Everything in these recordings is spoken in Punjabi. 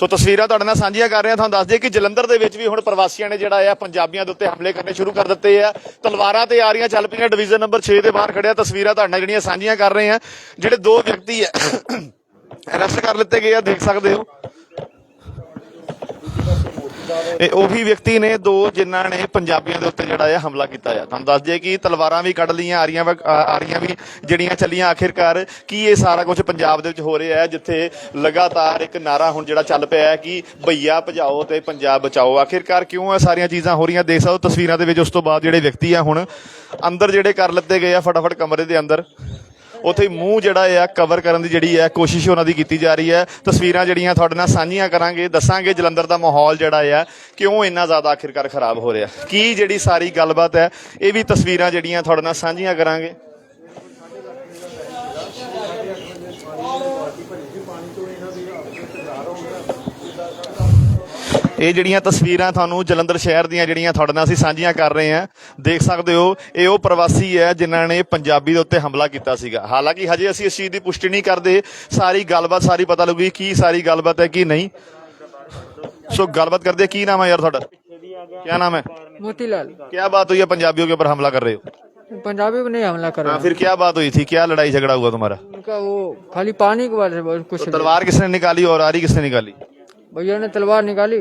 ਸੋ ਤਸਵੀਰਾਂ ਤੁਹਾਡੇ ਨਾਲ ਸਾਂਝੀਆਂ ਕਰ ਰਹੇ ਹਾਂ ਤੁਹਾਨੂੰ ਦੱਸ ਦਈਏ ਕਿ ਜਲੰਧਰ ਦੇ ਵਿੱਚ ਵੀ ਹੁਣ ਪ੍ਰਵਾਸੀਆਂ ਨੇ ਜਿਹੜਾ ਆ ਪੰਜਾਬੀਆਂ ਦੇ ਉੱਤੇ ਹਮਲੇ ਕਰਨੇ ਸ਼ੁਰੂ ਕਰ ਦਿੱਤੇ ਆ। ਤਲਵਾਰਾਂ ਤੇ ਆ ਰਹੀਆਂ ਚੱਲ ਪਈਆਂ, ਡਿਵੀਜ਼ਨ ਨੰਬਰ 6 ਦੇ ਬਾਹਰ ਖੜਿਆ, ਤਸਵੀਰਾਂ ਤੁਹਾਡੇ ਨਾਲ ਜਿਹੜੀਆਂ ਸਾਂਝੀਆਂ ਕਰ ਰਹੇ ਹਾਂ ਜਿਹੜੇ ਦੋ ਵਿਅਕਤੀ ਆ, ਅਰੈਸਟ ਕਰ ਲਿੱਤੇ ਗਏ ਆ, ਦੇਖ ਸਕਦੇ ਹੋ। ਇਹ ਉਹੀ ਵਿਅਕਤੀ ਨੇ ਦੋ ਜਿਨ੍ਹਾਂ ਨੇ ਪੰਜਾਬੀਆਂ ਦੇ ਉੱਤੇ ਜਿਹੜਾ ਹੈ ਹਮਲਾ ਕੀਤਾ ਹੈ ਤੁਹਾਨੂੰ ਦੱਸ ਦਈਏ ਕਿ ਤਲਵਾਰਾਂ ਵੀ ਕੱਢ ਲਈਆਂ ਆ ਰਹੀਆਂ ਵੀ ਜਿਹੜੀਆਂ ਚੱਲੀਆਂ ਆਖਿਰਕਾਰ। ਕੀ ਇਹ ਸਾਰਾ ਕੁਝ ਪੰਜਾਬ ਦੇ ਵਿੱਚ ਹੋ ਰਿਹਾ ਹੈ, ਜਿੱਥੇ ਲਗਾਤਾਰ ਇੱਕ ਨਾਰਾ ਹੁਣ ਜਿਹੜਾ ਚੱਲ ਪਿਆ ਹੈ ਕਿ ਭਈਆ ਭਜਾਓ ਤੇ ਪੰਜਾਬ ਬਚਾਓ। ਆਖਿਰਕਾਰ ਕਿਉਂ ਇਹ ਸਾਰੀਆਂ ਚੀਜ਼ਾਂ ਹੋ ਰਹੀਆਂ? ਦੇਖ ਸਕਦੇ ਤਸਵੀਰਾਂ ਦੇ ਵਿੱਚ ਉਸ ਤੋਂ ਬਾਅਦ ਜਿਹੜੇ ਵਿਅਕਤੀ ਆ ਹੁਣ, ਅੰਦਰ ਜਿਹੜੇ ਕਰ ਲਿੱਤੇ ਗਏ ਆ, ਫਟਾਫਟ ਕਮਰੇ ਦੇ ਅੰਦਰ। ਉੱਥੇ ਮੂੰਹ ਜਿਹੜਾ ਆ ਕਵਰ ਕਰਨ ਦੀ ਜਿਹੜੀ ਹੈ ਕੋਸ਼ਿਸ਼ ਉਹਨਾਂ ਦੀ ਕੀਤੀ ਜਾ ਰਹੀ ਹੈ। ਤਸਵੀਰਾਂ ਜਿਹੜੀਆਂ ਤੁਹਾਡੇ ਨਾਲ ਸਾਂਝੀਆਂ ਕਰਾਂਗੇ, ਦੱਸਾਂਗੇ ਜਲੰਧਰ ਦਾ ਮਾਹੌਲ ਜਿਹੜਾ ਆ, ਕਿਉਂ ਇੰਨਾ ਜ਼ਿਆਦਾ ਆਖਿਰਕਾਰ ਖਰਾਬ ਹੋ ਰਿਹਾ। ਕੀ ਜਿਹੜੀ ਸਾਰੀ ਗੱਲਬਾਤ ਹੈ, ਇਹ ਵੀ ਤਸਵੀਰਾਂ ਜਿਹੜੀਆਂ ਤੁਹਾਡੇ ਨਾਲ ਸਾਂਝੀਆਂ ਕਰਾਂਗੇ। ਇਹ ਜਿਹੜੀਆਂ ਤਸਵੀਰਾਂ ਤੁਹਾਨੂੰ ਜਲੰਧਰ ਸ਼ਹਿਰ ਦੀਆਂ ਜਿਹੜੀਆਂ ਤੁਹਾਡੇ ਨਾਲ ਅਸੀਂ ਸਾਂਝੀਆਂ ਕਰ ਰਹੇ ਹਾਂ ਦੇਖ ਸਕਦੇ ਹੋ ਇਹ ਉਹ ਪ੍ਰਵਾਸੀ ਹੈ ਜਿਨ੍ਹਾਂ ਨੇ ਪੰਜਾਬੀ ਦੇ ਉੱਤੇ ਹਮਲਾ ਕੀਤਾ ਸੀਗਾ ਹਾਲਾਂਕਿ ਹਜੇ ਅਸੀਂ ਇਸ ਚੀਜ਼ ਦੀ ਪੁਸ਼ਟੀ ਨਹੀਂ ਕਰਦੇ ਸਾਰੀ ਗੱਲਬਾਤ ਸਾਰੀ ਪਤਾ ਲੱਗੂਗੀ ਕੀ ਸਾਰੀ ਗੱਲਬਾਤ ਹੈ ਕੀ ਨਹੀਂ ਸੋ ਗੱਲਬਾਤ ਕਰਦੇ ਹਾਂ। ਕੀ ਨਾਮ ਹੈ ਯਾਰ ਤੁਹਾਡਾ ਕੀ ਨਾਮ ਹੈ मोतीलाल क्या बात हुई है पंजाबियों के ऊपर हमला कर रहे हो पंजाबी में नहीं हमला कर हाँ, रहा फिर क्या बात हुई थी क्या लड़ाई झगड़ा हुआ तुम्हारा उनका वो खाली पानी के बाद बहुत कुछ तो तलवार किसने निकाली और आरी किसने निकाली भैया ने तलवार निकाली।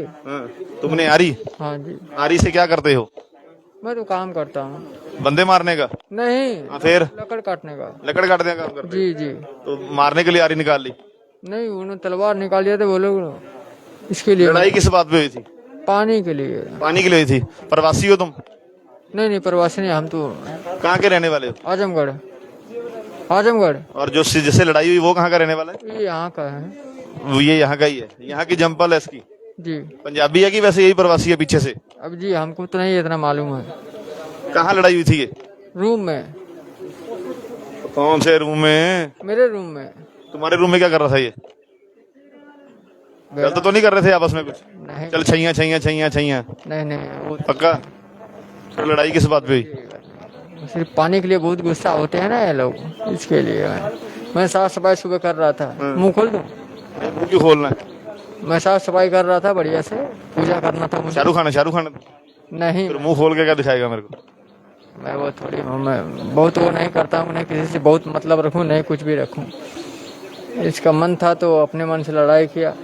तुमने आरी? हाँ जी। आरी से क्या करते हो? मैं तो काम करता हूँ। बंदे मारने का? नहीं हाँ, फिर? लकड़ काटने का। लकड़ काटने का काम करते जी जी। तो मारने के लिए आरी निकाल ली? नहीं उन्होंने तलवार निकाल लिया था वो लोग इसके लिए लड़ाई किस बात पे हुई थी? पानी के लिए। पानी के लिए हुई थी? प्रवासी हो तुम? नहीं नहीं प्रवासी नहीं हम तो कहाँ के रहने वाले हो? आजमगढ़। आजमगढ़। और जो जिससे लड़ाई हुई वो कहाँ का रहने वाला है? यहाँ का है। ये यहाँ का ही है। यहाँ की जंपल है इसकी जी। पंजाबी है कि वैसे यही प्रवासी है पीछे से? अब जी हमको तो नहीं इतना मालूम है। कहाँ लड़ाई हुई थी ये? रूम में। कौन से रूम में? मेरे रूम में। तुम्हारे रूम में क्या कर रहा था ये? गलत तो नहीं कर रहे थे आपस में कुछ? नहीं। चल छैया छैया छैया छैया। नहीं नहीं वो पक्का? फिर लड़ाई किस बात पे हुई? सिर्फ़ पानी के लिए बहुत गुस्सा होते हैं ना ये लोग इसके लिए। मैं साफ़ सफ़ाई सुबह कर रहा था। मुँह खोल दूँ? मुंह क्यों खोलना है मैं साफ सफाई कर रहा था बढ़िया से पूजा करना था मुझे शाहरुख खान है शाहरुख खान है। नहीं फिर मुंह खोल के क्या दिखाएगा मेरे को मैं वो थोड़ी मैं बहुत वो नहीं करता हूँ नहीं किसी से बहुत मतलब रखूँ नहीं कुछ भी रखूँ इसका मन था तो अपने मन से लड़ाई किया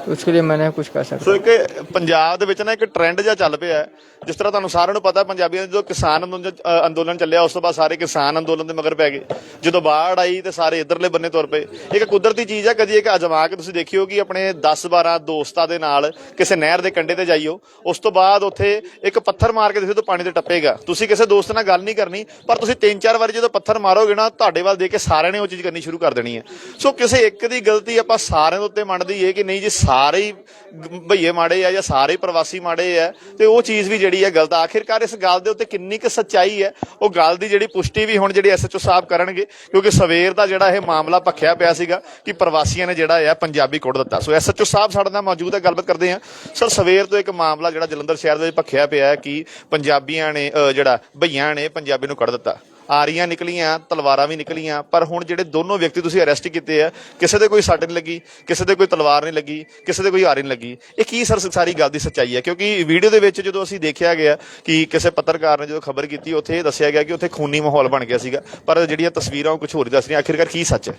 तो उसके लिए मैंने कुछ कर सकता ਸੋ ਇੱਕ ਪੰਜਾਬ ਦੇ ਵਿੱਚ ਨਾ ਇੱਕ ਟ੍ਰੈਂਡ ਜਿਹਾ ਚੱਲ ਪਿਆ ਹੈ ਜਿਸ ਤਰ੍ਹਾਂ ਤੁਹਾਨੂੰ ਸਾਰਿਆਂ ਨੂੰ ਪਤਾ ਪੰਜਾਬੀਆਂ ਦੇ ਜਦੋਂ ਕਿਸਾਨ ਅੰਦੋਲਨ ਅ, ਅੰਦੋਲਨ ਚੱਲਿਆ ਉਸ ਤੋਂ ਬਾਅਦ ਸਾਰੇ ਕਿਸਾਨ ਅੰਦੋਲਨ ਦੇ ਮਗਰ ਪੈ ਗਏ ਜਦੋਂ ਬਾੜ ਆਈ ਤੇ ਸਾਰੇ ਇਧਰਲੇ ਬੰਨੇ ਤੁਰ ਪਏ ਇੱਕ ਕੁਦਰਤੀ ਚੀਜ਼ ਹੈ ਕਦੀ ਇੱਕ ਅਜਮਾ ਕੇ ਤੁਸੀਂ ਦੇਖਿਓ ਕਿ ਆਪਣੇ 10 12 ਦੋਸਤਾਂ ਦੇ ਨਾਲ ਕਿਸੇ ਨਹਿਰ ਦੇ ਕੰਢੇ ਤੇ ਜਾਈਓ ਉਸ ਤੋਂ ਬਾਅਦ ਉੱਥੇ ਇੱਕ ਪੱਥਰ ਮਾਰ ਕੇ ਦੇਖੋ ਤਾਂ ਪਾਣੀ ਤੇ ਟੱਪੇਗਾ ਤੁਸੀਂ ਕਿਸੇ ਦੋਸਤ ਨਾਲ ਗੱਲ ਨਹੀਂ ਕਰਨੀ ਪਰ ਤੁਸੀਂ ਤਿੰਨ ਚਾਰ ਵਾਰੀ ਜਦੋਂ ਪੱਥਰ ਮਾਰੋਗੇ ਨਾ ਤੁਹਾਡੇ ਵੱਲ ਦੇਖ ਕੇ ਸਾਰਿਆਂ ਨੇ ਉਹ ਚੀਜ਼ ਕਰਨੀ ਸ਼ੁਰੂ ਕਰ ਦੇਣੀ ਹੈ ਸੋ ਕਿਸੇ ਇੱਕ ਦੀ ਗਲਤੀ ਆਪਾਂ ਸਾਰਿਆਂ ਦੇ ਉੱਤੇ ਮੰਨ ਦਈਏ ਕਿ ਨਹੀਂ ਜੀ ਸਾਰੇ ਹੀ ਗ- ਭਈਏ ਮਾੜੇ ਆ ਜਾਂ ਸਾਰੇ ਹੀ ਪ੍ਰਵਾਸੀ ਮਾੜੇ ਆ ਤੇ ਉਹ ਚੀਜ਼ ਵੀ ਜਿਹੜੀ ਹੈ ਗਲਤ ਆਖਿਰਕਾਰ ਇਸ ਗੱਲ ਦੇ ਉੱਤੇ ਕਿੰਨੀ ਕੁ ਸੱਚਾਈ ਹੈ ਉਹ ਗੱਲ ਦੀ ਜਿਹੜੀ ਪੁਸ਼ਟੀ ਵੀ ਹੁਣ ਜਿਹੜੇ ਐਸਐਚਓ ਸਾਹਿਬ ਕਰਨਗੇ ਕਿਉਂਕਿ ਸਵੇਰ ਦਾ ਜਿਹੜਾ ਇਹ ਮਾਮਲਾ ਭਖਿਆ ਪਿਆ ਸੀਗਾ ਕਿ ਪ੍ਰਵਾਸੀਆਂ ਨੇ ਜਿਹੜਾ ਹੈ ਪੰਜਾਬੀ ਕੁੱਟ ਦਿੱਤਾ। ਸੋ ਐਸਐਚਓ ਸਾਹਿਬ ਸਾਡੇ ਨਾਲ ਮੌਜੂਦ ਹੈ ਗੱਲਬਾਤ ਕਰਦੇ ਹਾਂ। ਸਰ ਸਵੇਰ ਤੋਂ ਇੱਕ ਮਾਮਲਾ ਜਿਹੜਾ ਜਲੰਧਰ ਸ਼ਹਿਰ ਦੇ ਵਿੱਚ ਭਖਿਆ ਪਿਆ ਹੈ ਕਿ ਪੰਜਾਬੀਆਂ ਨੇ ਅ, ਜਿਹੜਾ ਭਈਆਂ ਨੇ ਪੰਜਾਬੀ ਨੂੰ ਕੱਢ ਦਿੱਤਾ। ਆਰੀਆਂ ਨਿਕਲੀਆਂ, ਤਲਵਾਰਾਂ ਵੀ ਨਿਕਲੀਆਂ, ਪਰ ਹੁਣ ਜਿਹੜੇ ਦੋਨੋਂ ਵਿਅਕਤੀ ਤੁਸੀਂ ਅਰੈਸਟ ਕੀਤੇ ਆ, ਕਿਸੇ ਦੇ ਕੋਈ ਸੱਟ ਨਹੀਂ ਲੱਗੀ, ਕਿਸੇ ਦੇ ਕੋਈ ਤਲਵਾਰ ਨਹੀਂ ਲੱਗੀ, ਕਿਸੇ ਦੇ ਕੋਈ ਆਰੀ ਨਹੀਂ ਲੱਗੀ। ਇਹ ਕੀ ਸਰ ਸਾਰੀ ਗੱਲ ਦੀ ਸੱਚਾਈ ਹੈ? ਕਿਉਂਕਿ ਵੀਡੀਓ ਦੇ ਵਿੱਚ ਜਦੋਂ ਅਸੀਂ ਦੇਖਿਆ ਗਿਆ ਕਿ ਕਿਸੇ ਪੱਤਰਕਾਰ ਨੇ ਜਦੋਂ ਖਬਰ ਕੀਤੀ, ਉੱਥੇ ਇਹ ਦੱਸਿਆ ਗਿਆ ਕਿ ਉੱਥੇ ਖੂਨੀ ਮਾਹੌਲ ਬਣ ਗਿਆ ਸੀਗਾ। ਪਰ ਜਿਹੜੀਆਂ ਤਸਵੀਰਾਂ ਉਹ ਕੁਝ ਹੋਰ ਦੱਸ ਰਹੀਆਂ ਆਖਿਰਕਾਰ ਕੀ ਸੱਚ ਹੈ?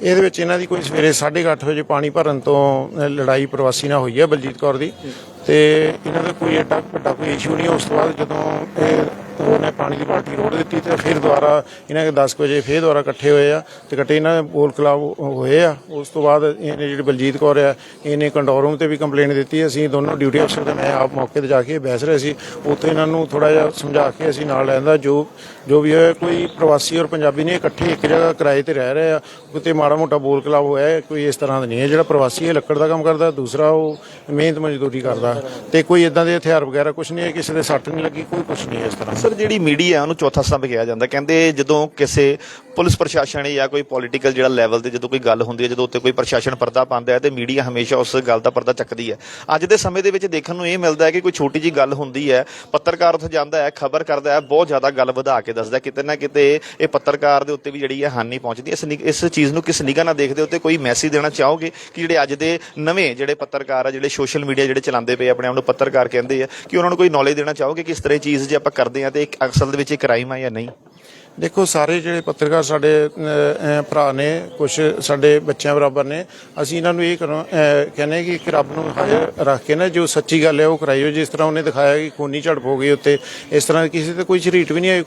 ਇਹਦੇ ਵਿੱਚ ਇਹਨਾਂ ਦੀ ਕੋਈ ਸਵੇਰੇ 8:30 ਵਜੇ ਪਾਣੀ ਭਰਨ ਤੋਂ ਲੜਾਈ ਪ੍ਰਵਾਸੀ ਨਾਲ ਹੋਈ ਹੈ ਬਲਜੀਤ ਕੌਰ ਦੀ। ਤੇ ਇਹਨਾਂ ਦਾ ਕੋਈ ਏਡਾ ਵੱਡਾ ਕੋਈ ਇਸ਼ੂ ਨਹੀਂ, ਉਸ ਤੋਂ ਬਾਅਦ ਜਦੋਂ ਇਹ ਉਹਨੇ ਪਾਣੀ ਦੀ ਬਾਲਟੀ ਰੋੜ ਦਿੱਤੀ ਤੇ ਫਿਰ ਦੁਬਾਰਾ ਇਹਨਾਂ ਦੇ 10 ਕੁ ਵਜੇ ਫਿਰ ਦੁਬਾਰਾ ਇਕੱਠੇ ਹੋਏ ਆ ਤੇ ਇਕੱਠੇ ਇਹਨਾਂ ਦੇ ਬੋਲ ਕਲਾਬ ਹੋਏ ਆ। ਉਸ ਤੋਂ ਬਾਅਦ ਇਹਨੇ ਜਿਹੜੀ ਬਲਜੀਤ ਕੌਰ ਆ, ਇਹਨੇ ਕੰਟਰੋਲ ਰੂਮ ਤੇ ਵੀ ਕੰਪਲੇਂਟ ਦਿੱਤੀ। ਅਸੀਂ ਦੋਨੋਂ ਡਿਊਟੀ ਅਫਸਰ ਤੇ ਮੈਂ ਆਪ ਮੌਕੇ ਤੇ ਜਾ ਕੇ ਬਹਿਸ ਰਹੇ ਸੀ। ਉੱਥੇ ਇਹਨਾਂ ਨੂੰ ਥੋੜਾ ਜਿਹਾ ਸਮਝਾ ਕੇ ਅਸੀਂ ਨਾਲ ਲੈਂਦਾ ਜੋ ਜੋ ਵੀ ਹੋਇਆ, ਕੋਈ ਪ੍ਰਵਾਸੀ ਔਰ ਪੰਜਾਬੀ ਨੇ ਇਕੱਠੇ ਇੱਕ ਜਗ੍ਹਾ ਕਿਰਾਏ ਤੇ ਰਹਿ ਰਹੇ ਆ। ਕਿਤੇ ਮਾੜਾ ਮੋਟਾ ਬੋਲ ਕਲਾਬ ਹੋਇਆ, ਕੋਈ ਇਸ ਤਰ੍ਹਾਂ ਦਾ ਨਹੀਂ ਹੈ। ਜਿਹੜਾ ਪ੍ਰਵਾਸੀ ਹੈ, ਲੱਕੜ ਦਾ ਕੰਮ ਕਰਦਾ, ਦੂਸਰਾ ਉਹ ਮਿਹਨਤ ਮਜ਼ਦੂਰੀ ਕਰਦਾ। ਹੈਗਾ ਤੇ ਕੋਈ ਇਦਾਂ ਦੇ ਹਥਿਆਰ ਵਗੈਰਾ ਕੁਝ ਨਹੀਂ ਹੈ, ਕਿਸੇ ਦੇ ਸੱਟ ਨਹੀਂ ਲੱਗੀ, ਕੋਈ ਕੁਝ ਨਹੀਂ ਇਸ ਤਰ੍ਹਾਂ। ਸਰ, ਜਿਹੜੀ ਮੀਡੀਆ ਉਹਨੂੰ ਚੌਥਾ ਸਤੰਭ ਕਿਹਾ ਜਾਂਦਾ, ਕਹਿੰਦੇ ਜਦੋਂ ਕਿਸੇ ਪੁਲਿਸ ਪ੍ਰਸ਼ਾਸਨ ਜਾਂ ਕੋਈ ਪੋਲੀਟੀਕਲ ਜਿਹੜਾ ਲੈਵਲ ਤੇ ਜਦੋਂ ਕੋਈ ਗੱਲ ਹੁੰਦੀ ਹੈ, ਜਦੋਂ ਉੱਤੇ ਕੋਈ ਪ੍ਰਸ਼ਾਸਨ ਪਰਦਾ ਪਾਉਂਦਾ ਹੈ ਤੇ ਮੀਡੀਆ ਹਮੇਸ਼ਾ ਉਸ ਗੱਲ ਦਾ ਪਰਦਾ ਚੱਕਦੀ ਹੈ। ਅੱਜ ਦੇ ਸਮੇਂ ਦੇ ਵਿੱਚ ਦੇਖਣ ਨੂੰ ਇਹ ਮਿਲਦਾ ਹੈ ਕਿ ਕੋਈ ਛੋਟੀ ਜੀ ਗੱਲ ਹੁੰਦੀ ਹੈ, ਪੱਤਰਕਾਰ ਉੱਥੇ ਜਾਂਦਾ ਹੈ, ਖਬਰ ਕਰਦਾ ਹੈ, ਬਹੁਤ ਜ਼ਿਆਦਾ ਗੱਲ ਵਧਾ ਕੇ ਦੱਸਦਾ ਕਿਤੇ ਨਾ ਕਿਤੇ ਇਹ ਪੱਤਰਕਾਰ ਦੇ ਉੱਤੇ ਵੀ ਜਿਹੜੀ ਹੈ ਹਾਨੀ ਪਹੁੰਚਦੀ ਹੈ। ਇਸ ਨਿਗ- ਇਸ ਚੀਜ਼ ਨੂੰ ਕਿਸ ਨਿਗਾਹ ਨਾਲ ਦੇਖਦੇ ਹੋ ਤੇ ਕੋਈ ਮੈਸੇਜ ਦੇਣਾ ਚਾਹੋਗੇ ਕਿ ਜਿਹੜੇ ਅੱਜ ਦੇ ਨਵੇਂ ਜਿਹੜੇ ਪੱਤਰਕਾਰ ਆ, ਜਿਹੜੇ ਸੋਸ਼ਲ ਮੀਡੀਆ ਜਿਹੜੇ ਚਲਾਉਂਦੇ ਪਏ ਆਪਣੇ ਆਪ ਨੂੰ ਪੱਤਰਕਾਰ ਕਹਿੰਦੇ ਆ ਕਿ ਉਹਨਾਂ ਨੂੰ ਕੋਈ ਨੌਲੇਜ ਦੇਣਾ ਚਾਹੋਗੇ ਕਿ ਇਸ ਤਰ੍ਹਾਂ ਦੀ ਚੀਜ਼ ਜੇ ਆਪਾਂ ਕਰਦੇ ਆ ਤੇ ਇੱਕ ਅਸਲ ਦੇ ਵਿੱਚ ਇਹ ਕ੍ਰਾਈਮ ਆ ਜਾਂ ਨਹੀਂ? ਦੇਖੋ ਸਾਰੇ ਜਿਹੜੇ ਪੱਤਰਕਾਰ ਸਾਡੇ ਭਰਾ ਨੇ ਕੁਝ ਸਾਡੇ ਬੱਚਿਆਂ ਬਰਾਬਰ ਨੇ ਅਸੀਂ ਇਹਨਾਂ ਨੂੰ ਇਹ ਕਹਿੰਦੇ ਕਿ ਇੱਕ ਰੱਬ ਨੂੰ ਹਾਜ਼ਰ ਰੱਖ ਕੇ ਨਾ ਜੋ ਸੱਚੀ ਗੱਲ ਹੈ ਉਹ ਕਰਾਈਓ ਜਿਸ ਤਰ੍ਹਾਂ ਉਹਨੇ ਦਿਖਾਇਆ ਕਿ ਖੂਨੀ ਝੜਪ ਹੋ ਗਈ ਉੱਤੇ ਇਸ ਤਰ੍ਹਾਂ ਕਿਸੇ ਤੇ ਕੋਈ ਝਰੀਟ ਵੀ ਨਹੀਂ ਆਈ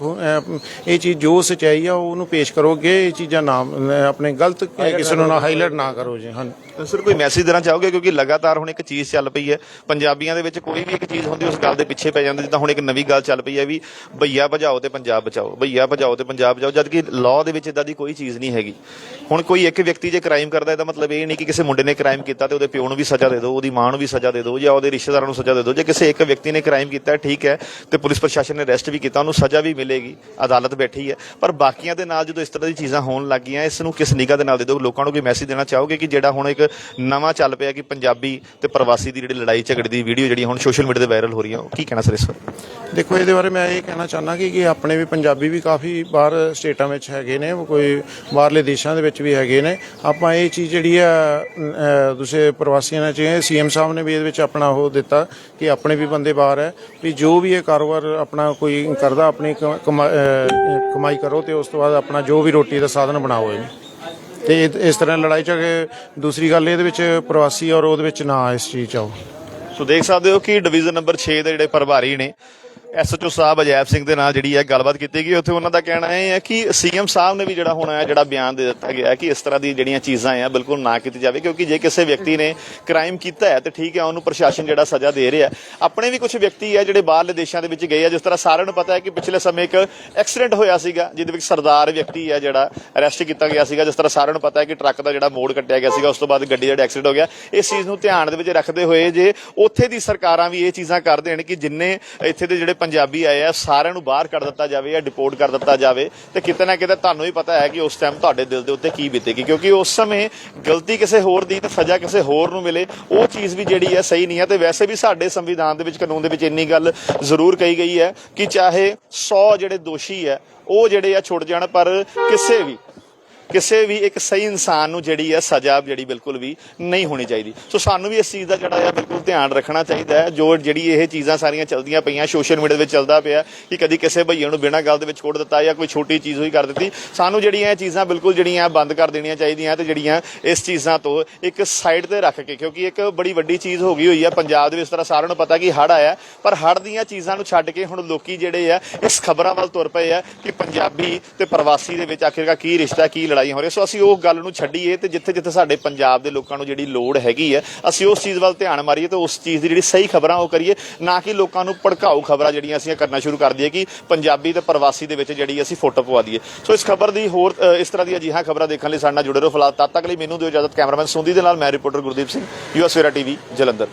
ਇਹ ਚੀਜ਼ ਜੋ ਸਚਾਈ ਆ ਉਹਨੂੰ ਪੇਸ਼ ਕਰੋਗੇ ਇਹ ਚੀਜ਼ਾਂ ਨਾ ਆਪਣੇ ਗਲਤ ਕਿਸੇ ਨੂੰ ਨਾ ਹਾਈਲਾਈਟ ਨਾ ਕਰੋ ਜੀ ਹਾਂ ਸਰ ਕੋਈ ਮੈਸੇਜ ਦੇਣਾ ਚਾਹੋਗੇ? ਕਿਉਂਕਿ ਲਗਾਤਾਰ ਹੁਣ ਇੱਕ ਚੀਜ਼ ਚੱਲ ਪਈ ਹੈ ਪੰਜਾਬੀਆਂ ਦੇ ਵਿੱਚ ਕੋਈ ਵੀ ਇੱਕ ਚੀਜ਼ ਹੁੰਦੀ ਉਸ ਗੱਲ ਦੇ ਪਿੱਛੇ ਪੈ ਜਾਂਦੇ ਜਿੱਦਾਂ ਹੁਣ ਇੱਕ ਨਵੀਂ ਗੱਲ ਚੱਲ ਪਈ ਹੈ ਵੀ ਭਈਆ ਭਜਾਓ ਤੇ ਪੰਜਾਬ ਬਚਾਓ ਭਈਆ ਭਜਾਓ ਤੇ ਪੰਜਾਬ ਜਾਓ ਜਦ ਕਿ ਲਾਅ ਦੇ ਵਿੱਚ ਇਦਾਂ ਦੀ ਕੋਈ ਚੀਜ਼ ਨਹੀਂ ਹੈਗੀ। ਹੁਣ ਕੋਈ ਇੱਕ ਵਿਅਕਤੀ ਜੇ ਕ੍ਰਾਈਮ ਕਰਦਾ ਇਹਦਾ ਮਤਲਬ ਇਹ ਨਹੀਂ ਕਿ ਕਿਸੇ ਮੁੰਡੇ ਨੇ ਕ੍ਰਾਈਮ ਕੀਤਾ ਤੇ ਉਹਦੇ ਪਿਓ ਨੂੰ ਵੀ ਸਜ਼ਾ ਦੇ ਦਿਓ, ਉਹਦੀ ਮਾਂ ਨੂੰ ਵੀ ਸਜ਼ਾ ਦੇ ਦਿਓ, ਜਾਂ ਉਹਦੇ ਰਿਸ਼ਤੇਦਾਰਾਂ ਨੂੰ ਸਜ਼ਾ ਦੇ ਦਿਓ। ਜੇ ਕਿਸੇ ਇੱਕ ਵਿਅਕਤੀ ਨੇ ਕ੍ਰਾਈਮ ਕੀਤਾ, ਠੀਕ ਹੈ, ਤੇ ਪੁਲਿਸ ਪ੍ਰਸ਼ਾਸਨ ਨੇ ਅਰੈਸਟ ਵੀ ਕੀਤਾ, ਉਹਨੂੰ ਸਜ਼ਾ ਵੀ ਮਿਲੇਗੀ, ਅਦਾਲਤ ਬੈਠੀ ਹੈ। ਪਰ ਬਾਕੀਆਂ ਦੇ ਨਾਲ ਜਦੋਂ ਇਸ ਤਰ੍ਹਾਂ ਦੀ ਚੀਜ਼ਾਂ ਹੋਣ ਲੱਗੀਆਂ, ਇਸ ਨੂੰ ਕਿਸ ਨਿਗਾਹ ਦੇ ਨਾਲ ਦੇ ਦਿਓ? ਲੋਕਾਂ ਨੂੰ ਕੋਈ ਮੈਸੇਜ ਦੇਣਾ ਚਾਹੋਗੇ ਕਿ ਜਿਹੜਾ ਹੁਣ ਇੱਕ ਨਵਾਂ ਚੱਲ ਪਿਆ ਕਿ ਪੰਜਾਬੀ ਤੇ ਪ੍ਰਵਾਸੀ ਦੀ ਜਿਹੜੀ ਲੜਾਈ ਝਗੜੇ ਦੀ ਵੀਡੀਓ ਜਿਹੜੀ ਹੁਣ ਸੋਸ਼ਲ ਮੀਡੀਆ ਤੇ ਵਾਇਰਲ ਹੋ ਰਹੀ ਹੈ, ਉਹ ਕੀ ਕਹਿਣਾ ਸਰ ਇਸ ਬਾਰੇ? ਦੇਖੋ ਇਹਦੇ ਬਾਰੇ ਮੈਂ ਇਹ ਕਹਿਣਾ ਚਾਹੁੰਦਾ ਕਿ ਕਿ ਆਪਣੇ ਵੀ ਪੰਜਾਬੀ ਵੀ ਕਾਫੀ ਬਾਹਰ ਸਟੇਟਾਂ ਵਿੱਚ ਹੈਗੇ ਨੇ ਕੋਈ ਬਾਹਰਲੇ ਦੇਸ਼ਾਂ ਦੇ ਵਿੱਚ ਵੀ ਹੈਗੇ ਨੇ। ਆਪਾਂ ਇਹ ਚੀਜ਼ ਜਿਹੜੀ ਆ ਅਹ, ਦੂਸਰੇ ਪ੍ਰਵਾਸੀਆਂ ਨਾਲ ਚਾਹੀਏ ਸੀਐਮ ਸਾਹਿਬ ਨੇ ਵੀ ਇਹਦੇ ਵਿੱਚ ਆਪਣਾ ਉਹ ਦਿੱਤਾ ਕਿ ਆਪਣੇ ਵੀ ਬੰਦੇ ਬਾਹਰ ਹੈ ਵੀ ਜੋ ਵੀ ਇਹ ਕਾਰੋਬਾਰ ਆਪਣਾ ਕੋਈ ਕਰਦਾ ਆਪਣੀ ਕ- ਕਮਾ- ਅਹ, ਕਮਾਈ ਕਰੋ ਤੇ ਉਸ ਤੋਂ ਬਾਅਦ ਆਪਣਾ ਜੋ ਵੀ ਰੋਟੀ ਦਾ ਸਾਧਨ ਬਣਾਓ ਇਹ ਤੇ ਇਹ- ਇਸ ਤਰ੍ਹਾਂ ਲੜਾਈ ਝਗੜੇ ਦੂਸਰੀ ਗੱਲ ਇਹਦੇ ਵਿੱਚ ਪ੍ਰਵਾਸੀ ਔਰ ਉਹਦੇ ਵਿੱਚ ਨਾ ਇਸ ਚੀਜ਼ ਚ ਆਓ। ਸੋ ਦੇਖ ਸਕਦੇ ਹੋ ਕਿ ਡਿਵੀਜ਼ਨ ਨੰਬਰ 6 ਦੇ ਜਿਹੜੇ ਪ੍ਰਭਾਰੀ ਨੇ ਐਸਐਚਓ ਸਾਹਿਬ ਅਜੈਬ ਸਿੰਘ ਦੇ ਨਾਲ ਜਿਹੜੀ ਹੈ ਗੱਲਬਾਤ ਕੀਤੀ ਗਈ, ਉੱਥੇ ਉਹਨਾਂ ਦਾ ਕਹਿਣਾ ਇਹ ਹੈ ਕਿ ਸੀਐਮ ਸਾਹਿਬ ਨੇ ਵੀ ਜਿਹੜਾ ਹੁਣ ਹੈ ਜਿਹੜਾ ਬਿਆਨ ਦੇ ਦਿੱਤਾ ਗਿਆ ਕਿ ਇਸ ਤਰ੍ਹਾਂ ਦੀ ਜਿਹੜੀਆਂ ਚੀਜ਼ਾਂ ਆ, ਬਿਲਕੁਲ ਨਾ ਕੀਤੀ ਜਾਵੇ, ਕਿਉਂਕਿ ਜੇ ਕਿਸੇ ਵਿਅਕਤੀ ਨੇ ਕ੍ਰਾਈਮ ਕੀਤਾ ਹੈ, ਤੇ ਠੀਕ ਹੈ, ਉਹਨੂੰ ਪ੍ਰਸ਼ਾਸਨ ਜਿਹੜਾ ਸਜ਼ਾ ਦੇ ਰਿਹਾ ਆਪਣੇ ਵੀ ਕੁਝ ਵਿਅਕਤੀ ਹੈ ਜਿਹੜੇ ਬਾਹਰਲੇ ਦੇਸ਼ਾਂ ਦੇ ਵਿੱਚ ਗਏ ਆ, ਜਿਸ ਤਰ੍ਹਾਂ ਸਾਰਿਆਂ ਨੂੰ ਪਤਾ ਹੈ ਕਿ ਪਿਛਲੇ ਸਮੇਂ ਇੱਕ ਐਕਸੀਡੈਂਟ ਹੋਇਆ ਸੀਗਾ, ਜਿਹਦੇ ਵਿੱਚ ਸਰਦਾਰ ਵਿਅਕਤੀ ਹੈ ਜਿਹੜਾ ਅਰੈਸਟ ਕੀਤਾ ਗਿਆ ਸੀਗਾ, ਜਿਸ ਤਰ੍ਹਾਂ ਸਾਰਿਆਂ ਨੂੰ ਪਤਾ ਹੈ ਕਿ ਟਰੱਕ ਦਾ ਜਿਹੜਾ ਮੋੜ ਕੱਟਿਆ ਗਿਆ ਸੀਗਾ, ਉਸ ਤੋਂ ਬਾਅਦ ਗੱਡੀ ਦਾ ਜਿਹੜਾ ਐਕਸੀਡੈਂਟ ਹੋ ਗਿਆ। ਇਸ ਚੀਜ਼ ਨੂੰ ਧਿਆਨ ਦੇ ਵਿੱਚ ਰੱਖਦੇ ਹੋਏ ਜੇ ਉੱਥੇ ਦੀ ਸਰਕਾਰਾਂ ਵੀ ਇਹ ਚੀਜ਼ਾਂ ਕਰ ਦੇਣ ਕਿ ਜਿੰਨੇ ਇੱਥੇ ਦੇ ਜਿਹੜੇ ਪੰਜਾਬੀ ਆਏ ਆ, ਸਾਰਿਆਂ ਨੂੰ ਬਾਹਰ ਕੱਢ ਦਿੱਤਾ ਜਾਵੇ ਜਾਂ ਡਿਪੋਰਟ ਕਰ ਦਿੱਤਾ ਜਾਵੇ, ਤੇ ਕਿਤੇ ਨਾ ਕਿਤੇ ਤੁਹਾਨੂੰ ਵੀ ਪਤਾ ਹੈ ਕਿ ਉਸ ਟਾਈਮ ਤੁਹਾਡੇ ਦਿਲ ਦੇ ਉੱਤੇ ਕੀ ਬੀਤੇਗੀ, ਕਿਉਂਕਿ ਉਸ ਸਮੇਂ ਗਲਤੀ ਕਿਸੇ ਹੋਰ ਦੀ ਤੇ ਸਜ਼ਾ ਕਿਸੇ ਹੋਰ ਨੂੰ ਮਿਲੇ, ਉਹ ਚੀਜ਼ ਵੀ ਜਿਹੜੀ ਹੈ ਸਹੀ ਨਹੀਂ ਹੈ, ਤੇ ਵੈਸੇ ਵੀ ਸਾਡੇ ਸੰਵਿਧਾਨ ਦੇ ਵਿੱਚ ਕਾਨੂੰਨ ਦੇ ਵਿੱਚ ਇੰਨੀ ਗੱਲ ਜ਼ਰੂਰ ਕਹੀ ਗਈ ਹੈ ਕਿ ਚਾਹੇ 100 ਜਿਹੜੇ ਦੋਸ਼ੀ ਹੈ, ਉਹ ਜਿਹੜੇ ਆ ਛੁੱਟ ਜਾਣ, ਪਰ ਕਿਸੇ ਵੀ ਕਿਸੇ ਵੀ ਇੱਕ ਸਹੀ ਇਨਸਾਨ ਨੂੰ ਜਿਹੜੀ ਹੈ ਸਜ਼ਾ ਜਿਹੜੀ ਬਿਲਕੁਲ ਵੀ ਨਹੀਂ ਹੋਣੀ ਚਾਹੀਦੀ। ਸੋ ਸਾਨੂੰ ਵੀ ਇਸ ਚੀਜ਼ ਦਾ ਜਿਹੜਾ ਆ ਬਿਲਕੁਲ ਧਿਆਨ ਰੱਖਣਾ ਚਾਹੀਦਾ ਹੈ। ਜੋ ਜਿਹੜੀ ਇਹ ਚੀਜ਼ਾਂ ਸਾਰੀਆਂ ਚੱਲਦੀਆਂ ਪਈਆਂ ਸੋਸ਼ਲ ਮੀਡੀਆ ਦੇ ਵਿੱਚ ਚੱਲਦਾ ਪਿਆ ਕਿ ਕਦੀ ਕਿਸੇ ਭਈਏ ਨੂੰ ਬਿਨਾਂ ਗੱਲ ਦੇ ਵਿੱਚ ਕੋੜ ਦਿੱਤਾ ਜਾਂ ਕੋਈ ਛੋਟੀ ਚੀਜ਼ ਹੋਈ ਕਰ ਦਿੱਤੀ, ਸਾਨੂੰ ਜਿਹੜੀਆਂ ਇਹ ਚੀਜ਼ਾਂ ਬਿਲਕੁਲ ਜਿਹੜੀਆਂ ਬੰਦ ਕਰ ਦੇਣੀਆਂ ਚਾਹੀਦੀਆਂ ਤੇ ਜਿਹੜੀਆਂ ਇਸ ਚੀਜ਼ਾਂ ਤੋਂ ਇੱਕ ਸਾਈਡ ਤੇ ਰੱਖ ਕੇ, ਕਿਉਂਕਿ ਇੱਕ ਬੜੀ ਵੱਡੀ ਚੀਜ਼ ਹੋ ਗਈ ਹੋਈ ਹੈ। ਪੰਜਾਬ ਦੇ ਵਿੱਚ ਇਸ ਤਰ੍ਹਾਂ ਸਾਰਿਆਂ ਨੂੰ ਪਤਾ ਕਿ ਹੜ ਆਇਆ ਪਰ ਹੜ ਦੀਆਂ ਚੀਜ਼ਾਂ ਨੂੰ ਛੱਡ ਕੇ ਹੁਣ ਲੋਕੀ ਜਿਹੜੇ ਆ, ਇਸ ਖਬਰਾਂ ਵੱਲ ਤੁਰ ਪਏ ਆ ਕਿ ਪੰਜਾਬੀ ਤੇ ਪ੍ਰਵਾਸੀ ਦੇ ਵਿੱਚ ਆਖਿਰਕਾਰ ਕੀ ਰਿਸ਼ਤਾ, ਕੀ ਲੜਾਈ ਲੜਾਈਆਂ ਹੋ ਰਹੀਆਂ ਸੋ ਅਸੀਂ ਉਹ ਗੱਲ ਨੂੰ ਛੱਡੀਏ ਤੇ ਜਿੱਥੇ ਜਿੱਥੇ ਸਾਡੇ ਪੰਜਾਬ ਦੇ ਲੋਕਾਂ ਨੂੰ ਜਿਹੜੀ ਲੋੜ ਹੈਗੀ ਹੈ ਅਸੀਂ ਉਸ ਚੀਜ਼ ਵੱਲ ਧਿਆਨ ਮਾਰੀਏ ਤੇ ਉਸ ਚੀਜ਼ ਦੀ ਜਿਹੜੀ ਸਹੀ ਖਬਰਾਂ ਉਹ ਕਰੀਏ, ਨਾ ਕਿ ਲੋਕਾਂ ਨੂੰ ਭੜਕਾਊ ਖਬਰਾਂ ਜਿਹੜੀਆਂ ਅਸੀਂ ਕਰਨਾ ਸ਼ੁਰੂ ਕਰ ਦਈਏ ਕਿ ਪੰਜਾਬੀ ਤੇ ਪ੍ਰਵਾਸੀ ਦੇ ਵਿੱਚ ਜਿਹੜੀ ਅਸੀਂ ਫੋਟੋ ਪਵਾ ਦਈਏ। ਸੋ ਇਸ ਖਬਰ ਦੀ ਹੋਰ ਇਸ ਤਰ੍ਹਾਂ ਦੀਆਂ ਅਜਿਹੀਆਂ ਖਬਰਾਂ ਦੇਖਣ ਲਈ ਸਾਡੇ ਨਾਲ ਜੁੜੇ ਰਹੋ ਫਿਲਹਾਲ ਤਦ ਤੱਕ ਲਈ ਮੈਨੂੰ ਦਿਓ ਇਜਾਜ਼ਤ, ਕੈਮਰਾਮੈਨ ਸੁੰਦੀ ਦੇ ਨਾਲ ਮੈਂ ਰਿਪੋਰਟਰ ਗੁਰਦੀਪ ਸਿੰਘ ਯੂਐਸ ਵੇਰਾ ਟੀਵੀ, ਜਲੰਧਰ।